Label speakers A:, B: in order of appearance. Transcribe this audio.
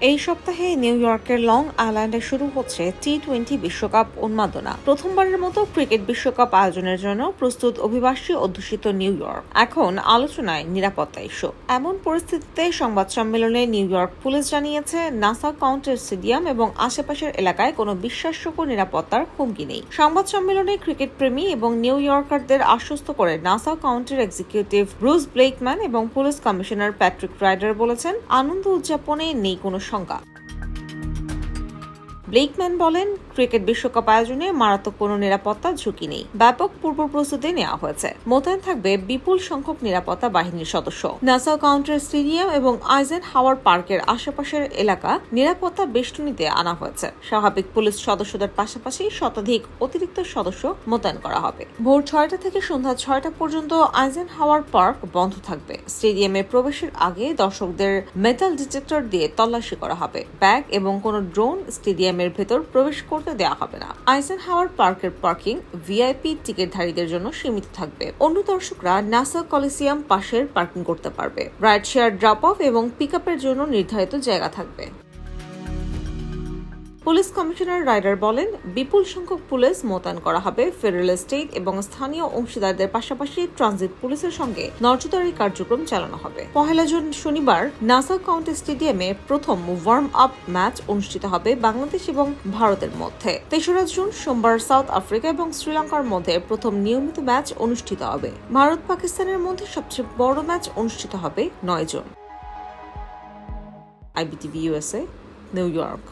A: এই সপ্তাহে নিউ ইয়র্কের লং আইল্যান্ডে শুরু হচ্ছে টি টোয়েন্টি বিশ্বকাপ উন্মাদনা। প্রথমবারের মতো ক্রিকেট বিশ্বকাপ আয়োজনের জন্য প্রস্তুত অভিবাসী অধ্যুষিত নিউ ইয়র্ক। এখন আলোচনায় নিরাপত্তা ইস্যু। এমন পরিস্থিতিতে সংবাদ সম্মেলনে নিউ ইয়র্ক পুলিশ জানিয়েছে, নাসা কাউন্টের স্টেডিয়াম এবং আশেপাশের এলাকায় কোনো বিশ্বাসযোগ্য নিরাপত্তার হুমকি নেই। সংবাদ সম্মেলনে ক্রিকেট প্রেমী এবং নিউ ইয়র্কারদের আশ্বস্ত করে নাসা কাউন্টির এক্সিকিউটিভ ব্রুস ব্লেকম্যান এবং পুলিশ কমিশনার প্যাট্রিক রাইডার বলেছেন, আনন্দ উদযাপনে নেই কোনো শঙ্কা ব্লেকম্যান বলেন, ক্রিকেট বিশ্বকাপ আয়োজনে মারাত্মক কোনো নিরাপত্তা ঝুঁকি নেই। ব্যাপক পূর্ব প্রস্তুতি নেওয়া হয়েছে। মোতায়েন থাকবে বিপুল সংখ্যক নিরাপত্তা বাহিনীর সদস্য। নাসাও কাউন্টার স্টেডিয়াম এবং আইজেন হাওয়ার পার্কের আশেপাশের এলাকা নিরাপত্তা বেষ্টনীতে আনা হয়েছে। স্বাভাবিক পুলিশ সদস্যদের পাশাপাশি শতাধিক অতিরিক্ত সদস্য মোতায়েন করা হবে। ভোর ছয়টা থেকে সন্ধ্যা ছয়টা পর্যন্ত আইজেন হাওয়ার পার্ক বন্ধ থাকবে। স্টেডিয়ামে প্রবেশের আগে দর্শকদের মেটাল ডিটেক্টর দিয়ে তল্লাশি করা হবে। ব্যাগ এবং কোনো ড্রোন স্টেডিয়ামের ভেতর প্রবেশ করতে দেওয়া হবে না। আইসেন হাওয়ার পার্কের পার্কিং ভিআইপি টিকিটধারীদের জন্য সীমিত থাকবে। অন্য দর্শকরা নাসা কলিসিয়াম পাশের পার্কিং করতে পারবে। রাইড শেয়ার ড্রপ অফ এবং পিক আপের জন্য নির্ধারিত জায়গা থাকবে। পুলিশ কমিশনার রাইডার বলেন, বিপুল সংখ্যক পুলিশ মোতায়েন করা হবে ফেডারেল স্টেট এবং স্থানীয় অংশীদারদের পাশাপাশি ট্রানজিট পুলিশের সঙ্গে নজরদারি কার্যক্রম চালানো হবে। পহেলা জুন শনিবার নাসা কাউন্টি স্টেডিয়ামে প্রথম ওয়ার্ম আপ ম্যাচ অনুষ্ঠিত হবে বাংলাদেশ এবং ভারতের মধ্যে। তেসরা জুন সোমবার সাউথ আফ্রিকা এবং শ্রীলঙ্কার মধ্যে প্রথম নিয়মিত ম্যাচ অনুষ্ঠিত হবে। ভারত পাকিস্তানের মধ্যে সবচেয়ে বড় ম্যাচ অনুষ্ঠিত হবে নয় June. IBTV USA New York